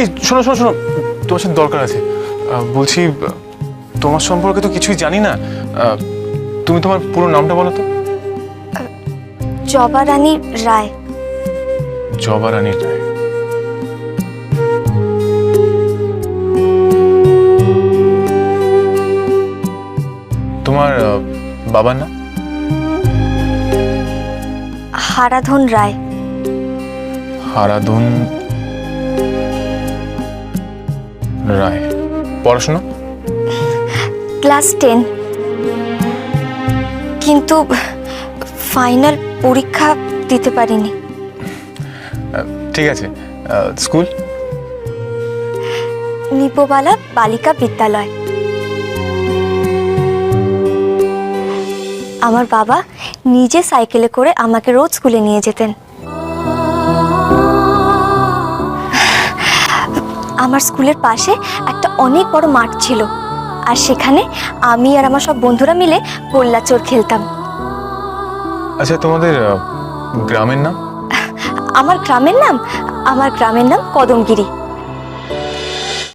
এই শোনো শোনো শোনো। তোমার সাথে দরকার আছে। বলছি তোমার সম্পর্কে তো কিছুই জানি না। তুমি তোমার পুরো নামটা বলো তো। জবা রানী রায়। জবা রানী রায়। তোমার বাবার নাম? হারাধন রায়। হারাধন রায় পড়াশোনা? Class ten. কিন্তু ফাইনাল পরীক্ষা দিতে পারিনি। ঠিক আছে। স্কুল? নিপোবালা বালিকা বিদ্যালয়। আমার বাবা নিজে সাইকেলে করে আমাকে রোজ স্কুলে নিয়ে যেতেন। আমার স্কুলের পাশে একটা অনেক বড় মাঠ ছিল। আর সেখানে আমি আর আমার সব বন্ধুরা মিলে গোল্লাচোর খেলতাম। আচ্ছা তোমাদের গ্রামের নাম? আমার গ্রামের নাম আমার গ্রামের নাম কদমগিরি।